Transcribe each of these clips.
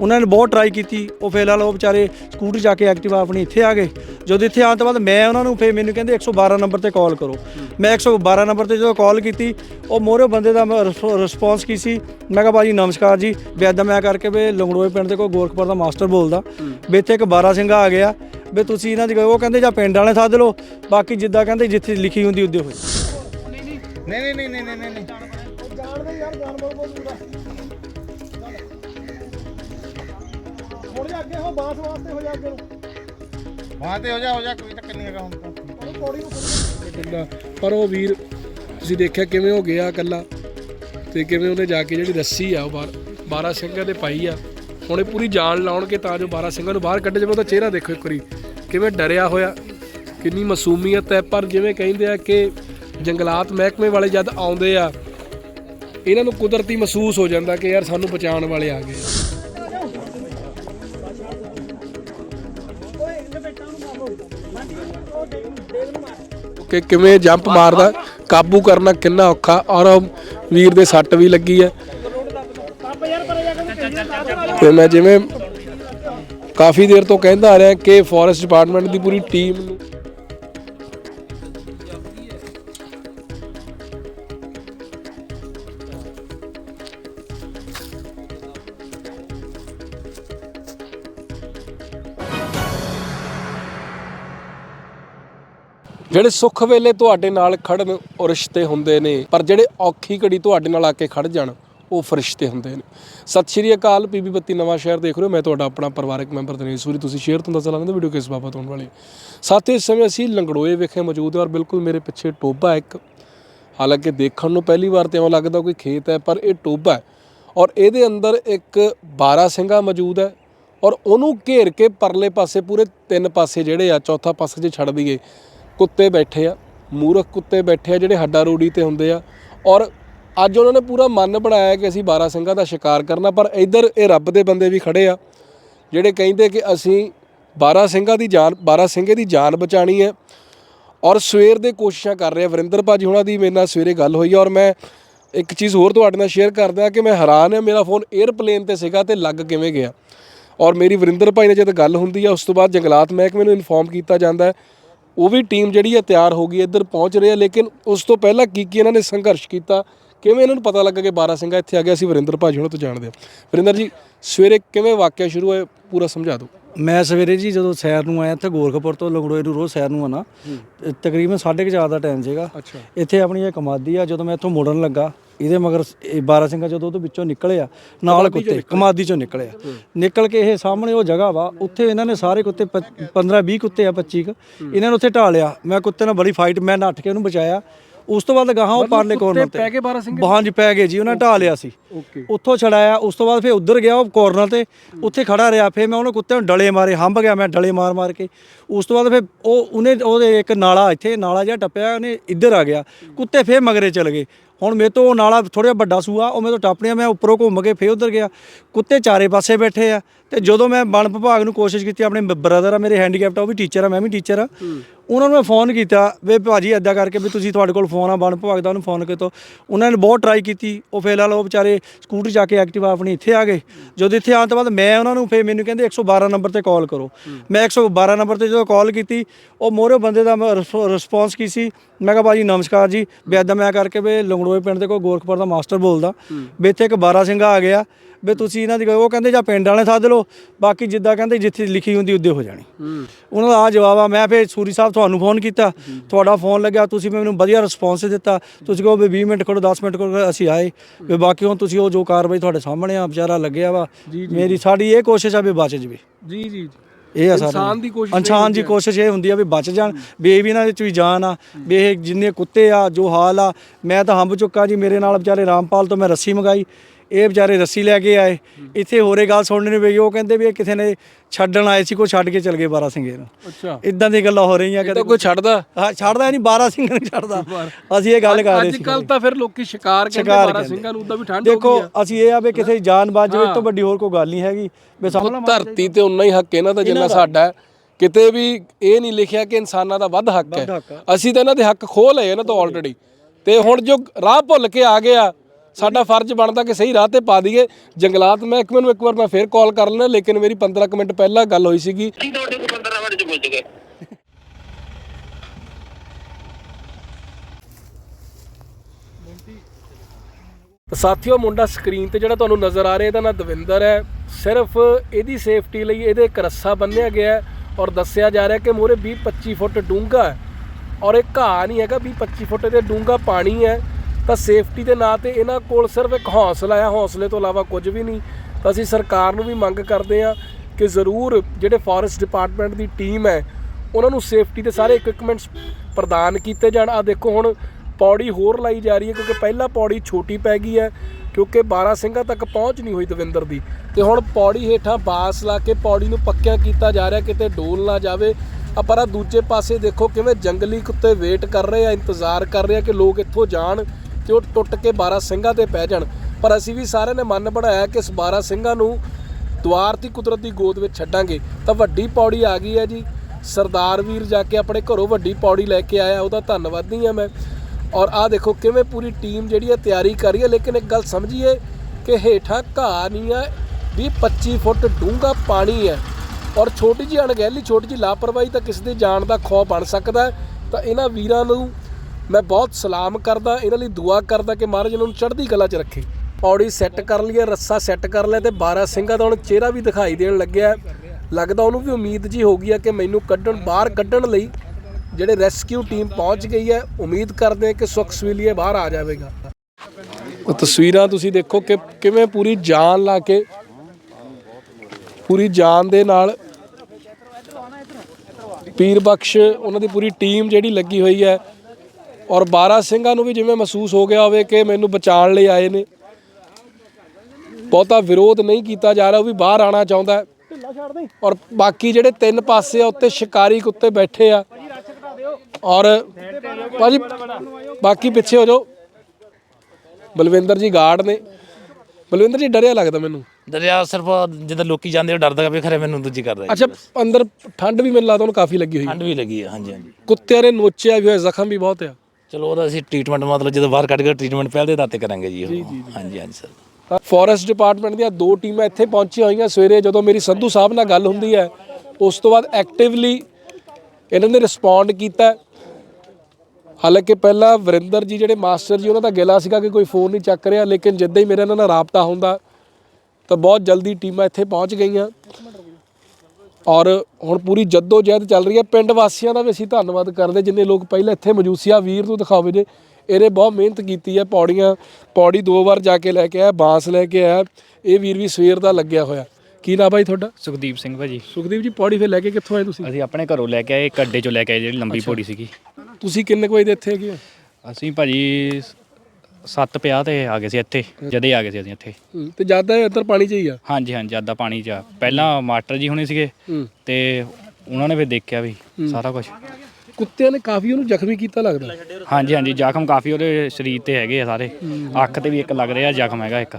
ਉਹਨਾਂ ਨੇ ਬਹੁਤ ਟਰਾਈ ਕੀਤੀ ਉਹ ਫਿਲਹਾਲ ਉਹ ਵਿਚਾਰੇ ਸਕੂਟਰ ਜਾ ਕੇ ਐਕਟਿਵਾ ਆਪਣੀ ਇੱਥੇ ਆ ਗਏ। ਜਦੋਂ ਇੱਥੇ ਆਉਣ ਤੋਂ ਬਾਅਦ ਮੈਂ ਉਹਨਾਂ ਨੂੰ ਫੇਰ ਮੈਨੂੰ ਕਹਿੰਦੇ 112 ਨੰਬਰ ਤੇ ਕਾਲ ਕਰੋ। ਮੈਂ 112 ਨੰਬਰ ਤੇ ਜਦੋਂ ਕਾਲ ਕੀਤੀ ਉਹ ਮੋਰੇ ਬੰਦੇ ਦਾ ਰਿਸਪੌਂਸ ਕੀ ਸੀ? ਮੈਂ ਕਿਹਾ ਭਾਜੀ ਨਮਸਕਾਰ ਜੀ। ਵੀ ਏਦਾਂ ਮੈਂ ਕਰਕੇ ਵੀ ਲੰਗੜੋਏ ਪਿੰਡ ਦੇ ਕੋਲ ਗੋਰਖਪੁਰ ਦਾ ਮਾਸਟਰ ਬੋਲਦਾ। ਵੀ ਇੱਥੇ ਇੱਕ 12 ਸਿੰਘਾ ਆ ਗਿਆ। ਵੀ ਤੁਸੀਂ ਇਹਨਾਂ ਦੀ ਉਹ ਕਹਿੰਦੇ ਜਾਂ ਪਿੰਡ ਵਾਲੇ ਸੱਦ ਲਓ। ਬਾਕੀ ਜਿੱਦਾਂ ਕਹਿੰਦੇ ਜਿੱਥੇ ਲਿਖੀ ਹੁੰਦੀ ਉੱਦੇ ਹੋਏ। ਨਹੀਂ ਨਹੀਂ ਨਹੀਂ ਨਹੀਂ ਨਹੀਂ ਨਹੀਂ। ਨਹੀਂ ਜਾਣਦੇ ਯਾਰ ਜਾਨਵਰ ਕੋਲ ਥੋੜਾ ਜਿਹਾ ਅੱਗੇ ਹੋ ਬਾਸ ਵਾਸਤੇ ਹੋ ਜਾ ਅੱਗੇ ਨੂੰ। ਤੇ ਹੋ ਜਾ ਹੋ ਜਾ ਕੋਈ ਚੱਕਰ ਨਹੀਂ ਹੈਗਾ ਹੁਣ ਤਾਂ। ਪੌੜੀ ਨੂੰ ਬੰਦਾ ਪਰ ਉਹ ਵੀਰ ਤੁਸੀਂ ਦੇਖਿਆ ਕਿਵੇਂ ਹੋ ਗਿਆ ਇਕੱਲਾ? ਤੇ ਕਿਵੇਂ ਉਹਨੇ ਜਾ ਕੇ ਜਿਹੜੀ ਰੱਸੀ ਆ ਉਹ ਬਾਹਰ 12 ਸਿੰਘਾਂ ਦੇ ਪਾਈ ਆ। ਹੁਣ ਇਹ ਪੂਰੀ ਜਾਨ ਲਾਉਣਗੇ ਤਾਂ ਜੋ 12 ਸਿੰਘਾਂ ਨੂੰ ਬਾਹਰ ਕੱਢ ਜਾਵੇ ਉਹਦਾ ਚਿਹਰਾ ਦੇਖੋ ਇੱਕ ਵਾਰੀ। ਕਿਵੇਂ ਡਰਿਆ ਹੋਇਆ ਕਿੰਨੀ ਮਾਸੂਮੀਅਤ ਹੈ। ਪਰ ਜਿਵੇਂ ਕਹਿੰਦੇ ਆ ਕਿ ਜੰਗਲਾਤ ਮਹਿਕਮੇ ਵਾਲੇ ਜਦ ਆਉਂਦੇ ਆ ਇਹਨਾਂ ਨੂੰ ਕੁਦਰਤੀ ਮਹਿਸੂਸ ਹੋ ਜਾਂਦਾ ਕਿ ਯਾਰ ਸਾਨੂੰ ਬਚਾਉਣ ਵਾਲੇ ਆ ਗਏ। ਕਿ ਕਿਵੇਂ ਜੰਪ ਮਾਰਦਾ, ਕਾਬੂ ਕਰਨਾ ਕਿੰਨਾ ਔਖਾ, ਔਰ ਵੀਰ ਦੇ ਸੱਟ ਵੀ ਲੱਗੀ ਹੈ ਤੇ ਮੈਂ ਜਿਵੇਂ ਕਾਫੀ ਦੇਰ ਤੋਂ ਕਹਿੰਦਾ ਆ ਰਿਹਾ ਕਿ ਫੋਰੈਸਟ ਡਿਪਾਰਟਮੈਂਟ ਦੀ ਪੂਰੀ ਟੀਮ ਨੂੰ ਜਿਹੜੇ ਸੁੱਖ ਵੇਲੇ ਤੁਹਾਡੇ ਨਾਲ ਖੜਨ ਉਹ ਰਿਸ਼ਤੇ ਹੁੰਦੇ ਨੇ, ਪਰ ਜਿਹੜੇ ਔਖੀ ਘੜੀ ਤੁਹਾਡੇ ਨਾਲ ਆ ਕੇ ਖੜ ਜਾਣ, ਉਹ ਫਰਿਸ਼ਤੇ ਹੁੰਦੇ ਨੇ। ਸਤਿ ਸ਼੍ਰੀ ਅਕਾਲ, ਪੀਬੀ ਬੱਤੀ ਨਵਾਂ ਸ਼ਹਿਰ ਦੇਖ ਰਹੇ ਹੋ। ਮੈਂ ਤੁਹਾਡਾ ਆਪਣਾ ਪਰਿਵਾਰਕ ਮੈਂਬਰ ਦਿਨੇਸ਼ ਸੂਰੀ। ਤੁਸੀਂ ਸ਼ੇਅਰ ਤੋਂ ਦੱਸ ਲਾਂਗੇ ਵੀਡੀਓ ਕਿਸ ਬਾਬਤ ਹੋਣ ਵਾਲੀ। ਸਾਥੀ, ਇਸ ਸਮੇਂ ਅਸੀਂ ਲੰਗੜੋਏ ਵਿਖੇ ਮੌਜੂਦ ਹਾਂ ਔਰ ਬਿਲਕੁਲ ਮੇਰੇ ਪਿੱਛੇ ਟੋਬਾ ਇੱਕ। ਹਾਲਾਂਕਿ ਦੇਖਣ ਨੂੰ ਪਹਿਲੀ ਵਾਰ ਤੇ ਇਉਂ ਲੱਗਦਾ ਕੋਈ ਖੇਤ ਹੈ, ਪਰ ਇਹ ਟੋਬਾ ਹੈ। ਔਰ ਇਹਦੇ ਅੰਦਰ ਇੱਕ 12 ਸਿੰਘਾ ਮੌਜੂਦ ਹੈ ਔਰ ਉਹਨੂੰ ਘੇਰ ਕੇ ਪਰਲੇ ਪਾਸੇ ਪੂਰੇ ਤਿੰਨ ਪਾਸੇ ਜਿਹੜੇ ਆ, ਚੌਥਾ ਪਾਸੇ ਜੇ ਛੱਡ ਦਈਏ ਕੁੱਤੇ ਬੈਠੇ ਆ, ਮੂਰਖ ਕੁੱਤੇ ਬੈਠੇ ਆ ਜਿਹੜੇ ਹੱਡਾ ਰੋੜੀ ਤੇ ਹੁੰਦੇ ਆ। ਔਰ ਅੱਜ ਉਹਨਾਂ ਨੇ ਪੂਰਾ ਮਨ ਬਣਾਇਆ ਕਿ ਅਸੀਂ 12 ਸਿੰਘਾਂ ਦਾ ਸ਼ਿਕਾਰ ਕਰਨਾ, ਪਰ ਇੱਧਰ ਇਹ ਰੱਬ ਦੇ ਬੰਦੇ ਵੀ ਖੜੇ ਆ, ਜਿਹੜੇ ਕਹਿੰਦੇ ਕਿ ਅਸੀਂ 12 ਸਿੰਘਾਂ ਦੀ ਜਾਨ 12 ਸਿੰਘੇ ਦੀ ਜਾਨ ਬਚਾਣੀ ਹੈ। ਔਰ ਸਵੇਰ ਦੇ ਕੋਸ਼ਿਸ਼ਾਂ ਕਰ ਰਹੇ ਆ ਵਰਿੰਦਰ ਭਾਜੀ ਹੁਣਾਂ ਦੀ ਮੇਰੇ ਨਾਲ ਸਵੇਰੇ ਗੱਲ ਹੋਈ ਔਰ ਮੈਂ ਇੱਕ ਚੀਜ਼ ਹੋਰ ਤੁਹਾਡੇ ਨਾਲ ਸ਼ੇਅਰ ਕਰਦਾ ਕਿ ਮੈਂ ਹੈਰਾਨ ਹਾਂ ਮੇਰਾ ਫੋਨ 에ਅਰਪਲੇਨ ਤੇ ਸੀਗਾ ਤੇ ਲੱਗ ਕਿਵੇਂ ਗਿਆ। ਔਰ ਮੇਰੀ ਵਰਿੰਦਰ ਭਾਈ ਨਾਲ ਜਦ ਗੱਲ ਹੁੰਦੀ ਆ, ਉਸ ਤੋਂ ਬਾਅਦ ਜੰਗਲਾਤ ਮਹਿਕਮੇ ਨੂੰ ਇਨਫੋਰਮ ਕੀਤਾ ਜਾਂਦਾ ਹੈ ਉਹ ਵੀ ਟੀਮ ਜਿਹੜੀ ਆ ਤਿਆਰ ਹੋ ਗਈ, ਇੱਧਰ ਪਹੁੰਚ ਰਹੀ ਹੈ ਲੇਕਿਨ ਉਸ ਤੋਂ ਪਹਿਲਾਂ ਕੀ ਕੀ ਇਹਨਾਂ ਨੇ ਸੰਘਰਸ਼ ਕੀਤਾ? ਕਿਵੇਂ ਇਹਨਾਂ ਨੂੰ ਪਤਾ ਲੱਗਾ ਕਿ 12 ਸਿੰਘਾ ਇੱਥੇ ਆ ਗਿਆ ਸੀ ਵਰਿੰਦਰ ਭਾਜੀ ਉਹਨਾਂ ਤੋਂ ਜਾਣਦੇ ਹਾਂ। ਵਰਿੰਦਰ ਜੀ, ਸਵੇਰੇ ਕਿਵੇਂ ਵਾਕਿਆ ਸ਼ੁਰੂ ਹੋਇਆ? ਪੂਰਾ ਸਮਝਾ ਦਿਓ। ਮੈਂ ਸਵੇਰੇ ਜੀ ਜਦੋਂ ਸੈਰ ਨੂੰ ਆਇਆ ਇੱਥੇ ਗੋਰਖਪੁਰ ਤੋਂ ਲੰਗੜੋਏ ਨੂੰ ਰੋਜ਼ ਸੈਰ ਨੂੰ ਆਣਾ ਤਕਰੀਬਨ 4:30 ਦਾ ਟਾਈਮ ਸੀਗਾ। ਇੱਥੇ ਆਪਣੀ ਇਹ ਕਮਾਦੀ ਆ ਜਦੋਂ ਮੈਂ ਇੱਥੋਂ ਮੁੜਨ ਲੱਗਾ ਇਹਦੇ ਮਗਰ 12 ਸਿੰਘਾ ਜਦੋਂ ਉਹਦੇ ਵਿੱਚੋਂ ਨਿਕਲਿਆ ਨਾਲ ਕੁੱਤੇ ਕਮਾਦੀ ਚੋਂ ਨਿਕਲਿਆ ਨਿਕਲ ਕੇ ਇਹ ਸਾਹਮਣੇ ਉਹ ਜਗ੍ਹਾ ਵਾ ਉੱਥੇ ਇਹਨਾਂ ਨੇ ਸਾਰੇ ਕੁੱਤੇ 15 20 ਕੁੱਤੇ ਆ 25 ਕੁ। ਇਹਨਾਂ ਨੂੰ ਉੱਥੇ ਢਾ ਲਿਆ ਮੈਂ ਕੁੱਤੇ ਨਾਲ ਬੜੀ ਫਾਈਟ ਮੈਂ ਨੱਠ ਕੇ ਉਹਨੂੰ ਬਚਾਇਆ। ਉਸ ਤੋਂ ਬਾਅਦ ਗਾਹਾਂ ਉਹ ਪਾਰਲੇ ਕੋਰਨਰ ਤੇ। ਪੈ ਕੇ 12 ਸਿੰਘ? ਹਾਂਜੀ ਪੈ ਗਏ ਜੀ ਉਹਨਾਂ ਢਾ ਲਿਆ ਸੀ। ਉੱਥੋਂ ਛੜਾਇਆ ਉਸ ਤੋਂ ਬਾਅਦ ਫਿਰ ਉੱਧਰ ਗਿਆ ਉਹ ਕਾਰਨਰ ਤੇ। ਉੱਥੇ ਖੜਾ ਰਿਹਾ ਫਿਰ ਮੈਂ ਉਹਨੂੰ ਕੁੱਤੇ ਨੂੰ ਡਲੇ ਮਾਰੇ ਹੰਭ ਗਿਆ ਮੈਂ ਡਲੇ ਮਾਰ ਮਾਰ ਕੇ। ਉਸ ਤੋਂ ਬਾਅਦ ਫਿਰ ਉਹ ਉਹਨੇ ਉਹਦੇ ਇੱਕ ਨਾਲਾ ਇੱਥੇ ਨਾਲਾ ਜਿਹਾ ਟੱਪਿਆ ਉਹਨੇ ਇੱਧਰ ਆ ਗਿਆ। ਕੁੱਤੇ ਫਿਰ ਮਗਰੇ ਚਲ ਗਏ। ਹੁਣ ਮੇਰੇ ਤੋਂ ਉਹ ਨਾਲਾ ਥੋੜਾ ਵੱਡਾ ਸੂਆ ਉਹ ਮੇਰੇ ਤੋਂ ਟੱਪ ਲਿਆ ਮੈਂ ਉੱਪਰੋਂ ਘੁੰਮ ਕੇ ਫਿਰ ਉੱਧਰ ਗਿਆ। ਕੁੱਤੇ ਚਾਰੇ ਪਾਸੇ ਬੈਠੇ ਆ। ਤੇ ਜਦੋਂ ਮੈਂ ਵਣ ਵਿਭਾਗ ਨੂੰ ਕੋਸ਼ਿਸ਼ ਕੀਤੀ ਆਪਣੇ ਬ੍ਰਦਰ ਆ ਮੇਰੇ ਹੈਂਡੀਕੈਪਟ ਆ ਉਹ ਵੀ ਟੀਚਰ ਆ ਮੈਂ ਵੀ ਟੀਚਰ ਆ। ਉਹਨਾਂ ਨੂੰ ਮੈਂ ਫੋਨ ਕੀਤਾ ਵੀ ਭਾਜੀ ਐਦਾਂ ਕਰਕੇ ਵੀ ਤੁਸੀਂ ਤੁਹਾਡੇ ਕੋਲ ਫੋਨ ਆ ਬਣ ਵਿਭਾਗ ਦਾ ਉਹਨੂੰ ਫੋਨ ਕੀਤਾ। ਉਹਨਾਂ ਨੇ ਬਹੁਤ ਟਰਾਈ ਕੀਤੀ। ਉਹ ਫਿਲਹਾਲ ਉਹ ਵਿਚਾਰੇ ਸਕੂਟਰ ਜਾ ਕੇ ਐਕਟਿਵਾ ਆਪਣੀ ਇੱਥੇ ਆ ਗਏ। ਜਦੋਂ ਇੱਥੇ ਆਉਣ ਤੋਂ ਬਾਅਦ ਮੈਂ ਉਹਨਾਂ ਨੂੰ ਫੇਰ ਮੈਨੂੰ ਕਹਿੰਦੇ 112 ਨੰਬਰ ਤੇ ਕਾਲ ਕਰੋ। ਮੈਂ 112 ਨੰਬਰ ਤੇ ਜਦੋਂ ਕਾਲ ਕੀਤੀ, ਉਹ ਮੋਰੇ ਬੰਦੇ ਦਾ ਰਿਸਪੌਂਸ ਕੀ ਸੀ? ਮੈਂ ਕਿਹਾ, ਭਾਜੀ, ਨਮਸਕਾਰ ਜੀ। ਵੀ ਏਦਾਂ ਮੈਂ ਕਰਕੇ ਵੀ ਲੰਗੜੋਏ ਪਿੰਡ ਦੇ ਕੋਲ ਗੋਰਖਪੁਰ ਦਾ ਮਾਸਟਰ ਬੋਲਦਾ। ਵੀ ਇੱਥੇ ਇੱਕ 12 ਸਿੰਘਾ ਆ ਗਿਆ। ਵੀ ਤੁਸੀਂ ਇਹਨਾਂ ਦੀ ਉਹ ਕਹਿੰਦੇ ਜਾਂ ਪਿੰਡ ਵਾਲੇ ਸੱਦ ਲਓ ਬਾਕੀ ਜਿੱਦਾਂ ਕਹਿੰਦੇ ਜਿੱਥੇ ਲਿਖੀ ਹੁੰਦੀ ਉੱਦੇ ਹੋ ਜਾਣੀ। ਉਹਨਾਂ ਦਾ ਆ ਜਵਾਬ ਆ ਮੈਂ ਫੇਰ ਸੂਰੀ ਸਾਹਿਬ ਤੁਹਾਨੂੰ ਫੋਨ ਕੀਤਾ ਤੁਹਾਡਾ ਫੋਨ ਲੱਗਿਆ ਤੁਸੀਂ ਮੈਨੂੰ ਵਧੀਆ ਰਿਸਪੌਂਸ ਦਿੱਤਾ। ਤੁਸੀਂ ਕਹੋ ਵੀ 20 ਮਿੰਟ ਖੜੋ 10 ਮਿੰਟ ਖੜੋ ਅਸੀਂ ਆਏ। ਵੀ ਬਾਕੀ ਹੁਣ ਤੁਸੀਂ ਉਹ ਜੋ ਕਾਰਵਾਈ ਤੁਹਾਡੇ ਸਾਹਮਣੇ ਆ ਵਿਚਾਰਾ ਲੱਗਿਆ ਵਾ। ਮੇਰੀ ਸਾਡੀ ਇਹ ਕੋਸ਼ਿਸ਼ ਆ ਵੀ ਬਚ ਜਵੇ। ਜੀ ਜੀ ਇਹ ਆ ਸਾਡਾ ਇਨਸਾਨ ਦੀ ਕੋਸ਼ਿਸ਼ ਇਨਸਾਨ ਦੀ ਕੋਸ਼ਿਸ਼ ਇਹ ਹੁੰਦੀ ਆ ਵੀ ਬਚ ਜਾਣ। ਵੀ ਇਹ ਵੀ ਇਹਨਾਂ ਵਿੱਚ ਵੀ ਜਾਨ ਆ। ਵੀ ਇਹ ਜਿੰਨੇ ਕੁੱਤੇ ਆ ਜੋ ਹਾਲ ਆ ਮੈਂ ਤਾਂ ਹੰਬ ਚੁੱਕਾ ਜੀ ਮੇਰੇ ਨਾਲ ਵਿਚਾਰੇ ਰਾਮਪਾਲ ਤੋਂ ਮੈਂ ਰੱਸੀ ਮੰਗਾਈ। ਇਹ ਵਿਚਾਰੇ ਰੱਸੀ ਲੈ ਕੇ ਆਏ। ਇੱਥੇ ਹੋਰੇ ਗੱਲ ਸੁਣਨ ਨੂੰ ਪਈ ਉਹ ਕਹਿੰਦੇ ਵੀ ਇਹ ਕਿਸੇ ਨੇ ਛੱਡਣ ਆਏ ਸੀ ਕੋਈ ਛੱਡ ਕੇ ਚਲ ਗਏ 12 ਸਿੰਘੇ ਨੂੰ ਅੱਛਾ। ਇਦਾਂ ਦੀ ਗੱਲਾਂ ਹੋ ਰਹੀਆਂ ਕਦੇ ਕੋਈ ਛੱਡਦਾ? ਹਾਂ ਛੱਡਦਾ ਨਹੀਂ 12 ਸਿੰਘ ਨਹੀਂ ਛੱਡਦਾ। ਅਸੀਂ ਇਹ ਗੱਲ ਕਰ ਰਹੇ ਅੱਜ ਸੀ ਕੱਲ ਤਾਂ ਫਿਰ ਲੋਕੀ ਸ਼ਿਕਾਰ ਕਹਿੰਦੇ ਸ਼ਿਕਾਰ 12 ਕਹਿੰਦੇ। ਸਿੰਘਾਂ ਨੂੰ ਉਦਾਂ ਵੀ ਠੰਡ ਹੋ ਦੇਖੋ ਗਈ ਅਸੀਂ ਇਹ ਆ ਵੀ ਕਿਸੇ ਜਾਨ ਬਚ ਜਾਵੇ ਇਸ ਤੋਂ ਵੱਡੀ ਹੋਰ ਕੋਈ ਗੱਲ ਨਹੀਂ ਹੈਗੀ। ਵੀ ਧਰਤੀ ਤੇ ਉਨਾ ਹੀ ਹੱਕ ਇਹਨਾਂ ਦਾ ਜਿੰਨਾ ਸਾਡਾ ਹੈ। ਕਿਤੇ ਵੀ ਇਹ ਨਹੀਂ ਲਿਖਿਆ ਕਿ ਇਨਸਾਨਾਂ ਦਾ ਵੱਧ ਹੱਕ ਹੈ। ਅਸੀਂ ਤਾਂ ਇਹਨਾਂ ਦੇ ਹੱਕ ਖੋਹ ਲਏ ਇਹਨਾਂ ਤੋਂ ਆਲਰੇਡੀ ਤੇ ਹੁਣ ਜੋ ਰਾਹ ਭੁੱਲ ਕੇ ਆ ਗਿਆ ਸਾਡਾ ਫਰਜ਼ ਬਣਦਾ ਕਿ ਸਹੀ ਰਾਹ ਤੇ ਪਾ ਦਈਏ। ਜੰਗਲਾਤ ਮਹਿਕਮੇ ਨੂੰ ਇੱਕ ਵਾਰ ਮੈਂ ਫੇਰ ਕਾਲ ਕਰ ਲੈਣਾ ਲੇਕਿਨ ਮੇਰੀ 15 ਕੁ ਮਿੰਟ ਪਹਿਲਾਂ ਗੱਲ ਹੋਈ ਸੀਗੀ। ਅਸੀਂ ਤੁਹਾਡੇ ਕੋਲ 15 ਮਿੰਟ ਚ ਪੁੱਜ ਗਏ। ਸਾਥੀਓ ਮੁੰਡਾ ਸਕਰੀਨ ਤੇ ਜਿਹੜਾ ਤੁਹਾਨੂੰ ਨਜ਼ਰ ਆ ਰਿਹਾ ਇਹਦਾ ਨਾਮ ਦਵਿੰਦਰ ਹੈ। ਸਿਰਫ ਇਹਦੀ ਸੇਫਟੀ ਲਈ ਇਹਦੇ ਇੱਕ ਰੱਸਾ ਬੰਨਿਆ ਗਿਆ ਹੈ ਔਰ ਦੱਸਿਆ ਜਾ ਰਿਹਾ ਕਿ ਮੂਰੇ 20 25 ਫੁੱਟ ਡੂੰਘਾ ਹੈ। ਔਰ ਇਹ ਘਾਹ ਨਹੀਂ ਹੈਗਾ 20 25 ਫੁੱਟ ਦੇ ਡੂੰਘਾ ਪਾਣੀ ਹੈ। ਤਾਂ ਸੇਫਟੀ ਦੇ ਨਾਂ ਤੇ ਇਹਨਾਂ ਕੋਲ ਸਿਰਫ ਇੱਕ ਹੌਸਲਾ ਆ ਹੌਸਲੇ ਤੋਂ ਇਲਾਵਾ ਕੁਝ ਵੀ ਨਹੀਂ। ਤਾਂ ਅਸੀਂ ਸਰਕਾਰ ਨੂੰ ਵੀ ਮੰਗ ਕਰਦੇ ਹਾਂ ਕਿ ਜ਼ਰੂਰ ਜਿਹੜੇ ਫੋਰੈਸਟ ਡਿਪਾਰਟਮੈਂਟ ਦੀ ਟੀਮ ਹੈ, ਉਹਨਾਂ ਨੂੰ ਸੇਫਟੀ ਦੇ ਸਾਰੇ ਇਕਵਿਪਮੈਂਟਸ ਪ੍ਰਦਾਨ ਕੀਤੇ ਜਾਣ। ਆ ਦੇਖੋ ਹੁਣ ਪੌੜੀ ਹੋਰ ਲਾਈ ਜਾ ਰਹੀ ਹੈ, ਕਿਉਂਕਿ ਪਹਿਲਾਂ ਪੌੜੀ ਛੋਟੀ ਪੈ ਗਈ ਹੈ, ਕਿਉਂਕਿ 12 ਸਿੰਘਾਂ ਤੱਕ ਪਹੁੰਚ ਨਹੀਂ ਹੋਈ ਦਵਿੰਦਰ ਦੀ। ਤੇ ਹੁਣ ਪੌੜੀ ਹੇਠਾਂ ਬਾਸ ਲਾ ਕੇ ਪੌੜੀ ਨੂੰ ਪੱਕਿਆ ਕੀਤਾ ਜਾ ਰਿਹਾ, ਕਿਤੇ ਡੋਲ ਨਾ ਜਾਵੇ। ਆ ਪਰ ਆ ਦੂਜੇ ਪਾਸੇ ਦੇਖੋ ਕਿਵੇਂ ਜੰਗਲੀ ਕੁੱਤੇ ਵੇਟ ਕਰ ਰਹੇ ਆ, ਇੰਤਜ਼ਾਰ ਕਰ ਰਹੇ ਆ ਕਿ ਲੋਕ ਇੱਥੋਂ ਜਾਣ। ਤੇ ਉਹ ਟੁੱਟ ਕੇ 12 ਸਿੰਘਾਂ ਤੇ ਪੈ ਜਾਣ। ਪਰ ਅਸੀਂ ਵੀ ਸਾਰਿਆਂ ਨੇ ਮਨ ਬਣਾਇਆ ਕਿ ਇਸ 12 ਸਿੰਘਾਂ ਨੂੰ ਦੁਆਰ ਦੀ ਕੁਦਰਤ ਦੀ ਗੋਦ ਵਿੱਚ ਛੱਡਾਂਗੇ। ਤਾਂ ਵੱਡੀ ਪੌੜੀ ਆ ਗਈ ਹੈ ਜੀ। ਸਰਦਾਰ ਵੀਰ ਜਾ ਕੇ ਆਪਣੇ ਘਰੋਂ ਵੱਡੀ ਪੌੜੀ ਲੈ ਕੇ ਆਇਆ। ਉਹਦਾ ਧੰਨਵਾਦੀ ਹਾਂ ਮੈਂ। ਔਰ ਆਹ ਦੇਖੋ ਕਿਵੇਂ ਪੂਰੀ ਟੀਮ ਜਿਹੜੀ ਹੈ ਤਿਆਰੀ ਕਰ ਰਹੀ ਹੈ। ਲੇਕਿਨ ਇੱਕ ਗੱਲ ਸਮਝੀਏ ਕਿ ਹੇਠਾਂ ਘਾਹ ਨਹੀਂ ਹੈ। ਵੀ 25 ਫੁੱਟ ਡੂੰਘਾ ਪਾਣੀ ਹੈ। ਔਰ ਛੋਟੀ ਜਿਹੀ ਅਣਗਹਿਲੀ, ਛੋਟੀ ਜਿਹੀ ਲਾਪਰਵਾਹੀ ਤਾਂ ਕਿਸੇ ਦੇ ਜਾਨ ਦਾ ਖੌਫ ਬਣ ਸਕਦਾ ਤਾਂ ਇਹਨਾਂ ਵੀਰਾਂ ਨੂੰ ਮੈਂ ਬਹੁਤ ਸਲਾਮ ਕਰਦਾ ਇਹਨਾਂ ਲਈ ਦੁਆ ਕਰਦਾ ਕਿ ਮਹਾਰਾਜ ਇਹਨਾਂ ਨੂੰ ਚੜ੍ਹਦੀ ਕਲਾ 'ਚ ਰੱਖੇ। ਪੌੜੀ ਸੈੱਟ ਕਰ ਲਈਏ ਰੱਸਾ ਸੈੱਟ ਕਰ ਲਿਆ ਤੇ 12 ਸਿੰਘਾਂ ਦਾ ਹੁਣ ਚਿਹਰਾ ਵੀ ਦਿਖਾਈ ਦੇਣ ਲੱਗਿਆ। ਲੱਗਦਾ ਉਹਨੂੰ ਵੀ ਉਮੀਦ ਜੀ ਹੋ ਗਈ ਹੈ ਕਿ ਮੈਨੂੰ ਕੱਢਣ, ਬਾਹਰ ਕੱਢਣ ਲਈ ਜਿਹੜੇ ਰੈਸਕਿਊ ਟੀਮ ਪਹੁੰਚ ਗਈ ਹੈ, ਉਮੀਦ ਕਰਦੇ ਹਾਂ ਕਿ ਸੁਖ ਸਵੀਲੀਏ ਬਾਹਰ ਆ ਜਾਵੇਗਾ। ਉਹ ਤਸਵੀਰਾਂ ਤੁਸੀਂ ਦੇਖੋ ਕਿ ਕਿਵੇਂ ਪੂਰੀ ਜਾਨ ਲਾ ਕੇ, ਪੂਰੀ ਜਾਨ ਦੇ ਨਾਲ ਪੀਰ ਬਖਸ਼, ਉਹਨਾਂ ਦੀ ਪੂਰੀ ਟੀਮ ਜਿਹੜੀ ਲੱਗੀ ਹੋਈ ਹੈ। ਔਰ 12 ਸਿੰਘਾਂ ਨੂੰ ਵੀ ਜਿਵੇਂ ਮਹਿਸੂਸ ਹੋ ਗਿਆ ਹੋਵੇ ਕਿ ਮੈਨੂੰ ਬਚਾਉਣ ਲਈ ਆਏ ਨੇ। ਬਹੁਤਾ ਵਿਰੋਧ ਨਹੀਂ ਕੀਤਾ ਜਾ ਰਿਹਾ ਉਹ ਵੀ ਬਾਹਰ ਆਣਾ ਚਾਹੁੰਦਾ ਔਰ ਬਾਕੀ ਜਿਹੜੇ ਤਿੰਨ ਪਾਸੇ ਆ ਉੱਤੇ ਸ਼ਿਕਾਰੀ ਕੁੱਤੇ ਬੈਠੇ ਆ। ਔਰ ਭਾਜੀ ਬਾਕੀ ਪਿੱਛੇ ਹੋ ਜਾਓ। ਬਲਵਿੰਦਰ ਜੀ ਗਾਰਡ ਨੇ। ਬਲਵਿੰਦਰ ਜੀ ਡਰਿਆ ਲੱਗਦਾ ਮੈਨੂੰ। ਦਰਿਆ ਸਿਰਫ ਜਦੋਂ ਲੋਕੀ ਜਾਂਦੇ ਉਹ ਡਰਦਾ ਵੀ ਖਰੇ ਮੈਨੂੰ ਦੂਜੀ ਕਰਦਾ ਅੱਛਾ ਅੰਦਰ ਠੰਡ ਵੀ ਮੈਨੂੰ ਲੱਗਦਾ ਉਹਨੂੰ ਕਾਫੀ ਲੱਗੀ ਹੋਈ। ਹੈ ਠੰਡ ਵੀ ਲੱਗੀ ਹੈ ਹਾਂਜੀ ਹਾਂਜੀ। ਕੁੱਤਿਆਂ ਨੇ ਨੋਚਿਆ ਵੀ ਹੋਇਆ ਜ਼ਖਮ ਵੀ ਬਹੁਤ ਆ। ਚਲੋ ਉਹਦਾ ਅਸੀਂ ਟ੍ਰੀਟਮੈਂਟ ਮਤਲਬ ਜਦੋਂ ਬਾਹਰ ਕੱਢ ਕੇ ਟ੍ਰੀਟਮੈਂਟ ਪਹਿਲੇ ਦਾਤੇ ਕਰਾਂਗੇ ਜੀ ਉਹ। ਹਾਂਜੀ ਹਾਂਜੀ ਸਰ। ਫੋਰੈਸਟ ਡਿਪਾਰਟਮੈਂਟ ਦੀਆਂ ਦੋ ਟੀਮਾਂ ਇੱਥੇ ਪਹੁੰਚੀਆਂ ਹੋਈਆਂ ਸਵੇਰੇ ਜਦੋਂ ਮੇਰੀ ਸੰਧੂ ਸਾਹਿਬ ਨਾਲ ਗੱਲ ਹੁੰਦੀ ਹੈ ਉਸ ਤੋਂ ਬਾਅਦ ਐਕਟਿਵਲੀ ਇਹਨਾਂ ਨੇ ਰਿਸਪੌਂਡ ਕੀਤਾ। ਹਾਲਾਂਕਿ ਪਹਿਲਾਂ ਵਰਿੰਦਰ ਜੀ ਜਿਹੜੇ ਮਾਸਟਰ ਜੀ ਉਹਨਾਂ ਦਾ ਗਿਲਾ ਸੀਗਾ ਕਿ ਕੋਈ ਫੋਨ ਨਹੀਂ ਚੱਕ ਰਿਹਾ ਲੇਕਿਨ ਜਿੱਦਾਂ ਹੀ ਮੇਰੇ ਇਹਨਾਂ ਨਾਲ ਰਾਬਤਾ ਹੁੰਦਾ ਤਾਂ ਬਹੁਤ ਜਲਦੀ ਟੀਮਾਂ ਇੱਥੇ ਪਹੁੰਚ ਗਈਆਂ। ਔਰ ਹੁਣ ਪੂਰੀ ਜੱਦੋ ਜਹਿਦ ਚੱਲ ਰਹੀ ਹੈ। ਪਿੰਡ ਵਾਸੀਆਂ ਦਾ ਵੀ ਅਸੀਂ ਧੰਨਵਾਦ ਕਰਦੇ ਜਿੰਨੇ ਲੋਕ ਪਹਿਲਾਂ ਇੱਥੇ ਮੌਜੂਦ ਸੀ। ਆ ਵੀਰ ਨੂੰ ਦਿਖਾਵੇ ਜੇ ਇਹਨੇ ਬਹੁਤ ਮਿਹਨਤ ਕੀਤੀ ਹੈ ਪੌੜੀਆਂ ਪੌੜੀ ਦੋ ਵਾਰ ਜਾ ਕੇ ਲੈ ਕੇ ਆਇਆ ਬਾਂਸ ਲੈ ਕੇ ਆਇਆ। ਇਹ ਵੀਰ ਵੀ ਸਵੇਰ ਦਾ ਲੱਗਿਆ ਹੋਇਆ। ਕੀ ਨਾਮ ਬਾਈ ਤੁਹਾਡਾ? ਸੁਖਦੀਪ ਸਿੰਘ ਭਾਜੀ। ਸੁਖਦੀਪ ਜੀ ਪੌੜੀ ਫਿਰ ਲੈ ਕੇ ਕਿੱਥੋਂ ਆਏ ਤੁਸੀਂ? ਅਸੀਂ ਆਪਣੇ ਘਰੋਂ ਲੈ ਕੇ ਆਏ ਇੱਕ ਅੱਡੇ ਚੋਂ ਲੈ ਕੇ ਆਏ ਜਿਹੜੀ ਲੰਬੀ ਪੌੜੀ ਸੀਗੀ। ਤੁਸੀਂ ਕਿੰਨੇ ਕੁ ਵਜੇ ਦੇ ਇੱਥੇ ਹੈਗੇ ਹੋ? ਅਸੀਂ ਭਾਜੀ 750 ਤੇ ਆ ਗਏ ਸੀ ਇੱਥੇ ਜਦੇ ਆ ਗਏ ਸੀ ਅਸੀਂ ਇੱਥੇ। ਹੂੰ, ਤੇ ਜ਼ਿਆਦਾ ਇੱਧਰ ਪਾਣੀ ਚ ਹੀ ਆ? ਹਾਂਜੀ ਹਾਂਜੀ ਅੱਧਾ ਪਾਣੀ ਚ ਆ। ਪਹਿਲਾਂ ਮਾਸਟਰ ਜੀ ਹੁਣੇ ਸੀਗੇ ਹੂੰ। ਤੇ ਉਹਨਾਂ ਨੇ ਫਿਰ ਦੇਖਿਆ ਵੀ ਸਾਰਾ ਕੁਝ ਕੁੱਤਿਆਂ ਨੇ ਕਾਫੀ ਉਹਨੂੰ ਜ਼ਖਮੀ ਕੀਤਾ ਲੱਗਦਾ? ਹਾਂਜੀ ਹਾਂਜੀ ਜ਼ਖਮ ਕਾਫੀ ਉਹਦੇ ਸਰੀਰ ਤੇ ਹੈਗੇ ਆ ਸਾਰੇ। ਅੱਖ ਤੇ ਵੀ ਇੱਕ ਲੱਗ ਰਿਹਾ ਜ਼ਖਮ ਹੈਗਾ ਇੱਕ।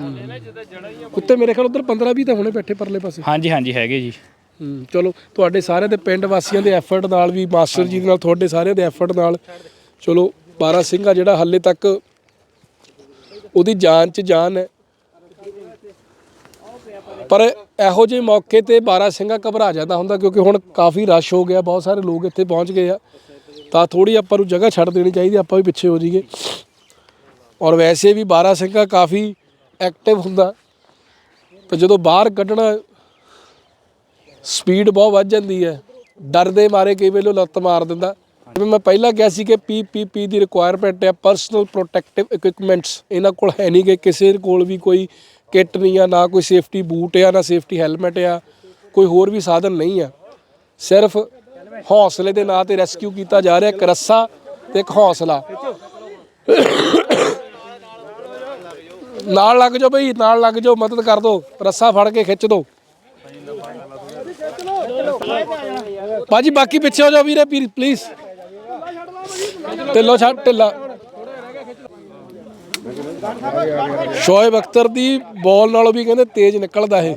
ਕੁੱਤੇ ਮੇਰੇ ਖਿਆਲ ਉਧਰ 15 20 ਤਾਂ ਹੁਣੇ ਬੈਠੇ ਪਰਲੇ ਪਾਸੇ। ਹਾਂਜੀ ਹਾਂਜੀ ਹੈਗੇ ਜੀ। ਹੂੰ, ਚਲੋ ਤੁਹਾਡੇ ਸਾਰੇ ਦੇ ਪਿੰਡ ਵਾਸੀਆਂ ਦੇ ਐਫਰਟ ਨਾਲ ਵੀ ਮਾਸਟਰ ਜੀ ਦੇ ਨਾਲ ਤੁਹਾਡੇ ਸਾਰਿਆਂ ਦੇ ਐਫਰਟ ਨਾਲ। ਚਲੋ 12 ਸਿੰਘਾ ਜਿਹੜਾ ਹਾਲੇ ਤੱਕ ਉਹਦੀ ਜਾਨ 'ਚ ਜਾਨ ਹੈ। ਪਰ ਇਹੋ ਜਿਹੇ ਮੌਕੇ ਤੇ 12 ਸਿੰਘਾ ਘਬਰਾ ਜਾਂਦਾ ਹੁੰਦਾ ਕਿਉਂਕਿ ਹੁਣ ਕਾਫੀ ਰਸ਼ ਹੋ ਗਿਆ, ਬਹੁਤ ਸਾਰੇ ਲੋਕ ਇੱਥੇ ਪਹੁੰਚ ਗਏ ਆ। ਤਾਂ ਥੋੜੀ ਆਪਾਂ ਨੂੰ ਜਗ੍ਹਾ ਛੱਡ ਦੇਣੀ ਚਾਹੀਦੀ, ਆਪਾਂ ਵੀ ਪਿੱਛੇ ਹੋ ਜਾਈਏ। ਔਰ ਵੈਸੇ ਵੀ 12 ਸਿੰਘਾ ਕਾਫੀ ਐਕਟਿਵ ਹੁੰਦਾ। ਤੇ ਜਦੋਂ ਬਾਹਰ ਕੱਢਣਾ ਸਪੀਡ ਬਹੁਤ ਵੱਧ ਜਾਂਦੀ ਹੈ। ਡਰ ਦੇ ਮਾਰੇ ਕਈ ਵੇਲੇ ਉਹ ਲੱਤ ਮਾਰ ਦਿੰਦਾ। ਜਿਵੇਂ ਮੈਂ ਪਹਿਲਾਂ ਕਿਹਾ ਸੀ ਕਿ ਪੀਪੀਪੀ ਦੀ ਰਿਕੁਆਇਰਮੈਂਟ ਹੈ ਪਰਸਨਲ ਪ੍ਰੋਟੈਕਟਿਵ ਇਕਵਿਪਮੈਂਟਸ ਇਹਨਾਂ ਕੋਲ ਹੈ ਨਹੀਂ ਕਿ ਕਿਸੇ ਕੋਲ ਵੀ ਕੋਈ ਕਿੱਟ ਨਹੀਂ ਆ, ਨਾ ਕੋਈ ਸੇਫਟੀ ਬੂਟ ਆ, ਨਾ ਸੇਫਟੀ ਹੈਲਮਟ ਆ, ਕੋਈ ਹੋਰ ਵੀ ਸਾਧਨ ਨਹੀਂ ਆ। ਸਿਰਫ ਹੌਸਲੇ ਦੇ ਨਾਂ ਤੇ ਰੈਸਕਿਊ ਕੀਤਾ ਜਾ ਰਿਹਾ, ਇੱਕ ਰੱਸਾ ਤੇ ਇੱਕ ਹੌਸਲਾ। ਨਾਲ ਲੱਗ ਜਾਓ ਬਈ, ਨਾਲ ਲੱਗ ਜਾਓ, ਮਦਦ ਕਰ ਦਿਓ, ਰੱਸਾ ਫੜ ਕੇ ਖਿੱਚ ਦਿਓ। ਭਾਜੀ, ਬਾਕੀ ਪਿੱਛੇ ਹੋ ਜਾਓ ਵੀਰੇ ਪਲੀਜ਼ ਢਿੱਲੋ ਛੱਡ, ਢਿੱਲਾ। ਸ਼ੋਇਬ ਅਖਤਰ ਦੀ ਬਾਲ ਨਾਲੋਂ ਵੀ ਕਹਿੰਦੇ ਤੇਜ਼ ਨਿਕਲਦਾ ਇਹ।